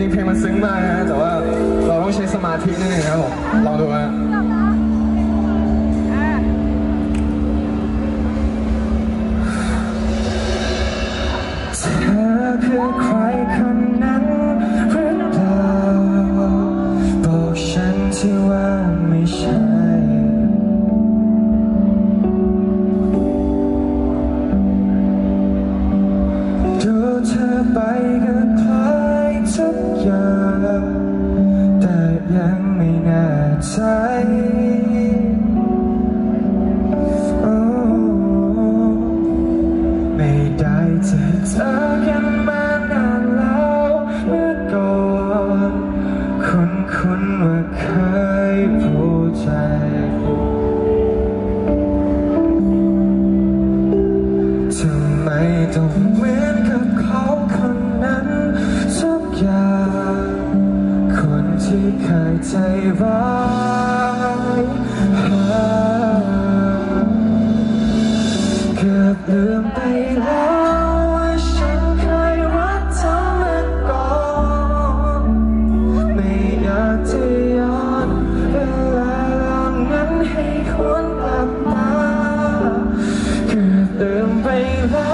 จริงๆเพลงมันซึ้งมากนะฮะแต่ว่าเราต้องใช้สมาธินิดนึงครับผมลองดูนะเธอคือใครคนนั้นหรือเปล่าบอกฉันที่ว่าไม่ใช่ดูเธอไปก็คล้าย ไม่น่าใจโอ้ไม่ได้เจอเธอกันมานานแล้วเมื่อก่อนคุ้นๆว่าเคยพูดใจ ใจเกือบลืมไปแล้วว่าฉันเคยรักเธอมาก่อนไม่อยากจะย้อนเวลาล่านั้นให้ควรกลับมาเกือบลืมไปแล้ว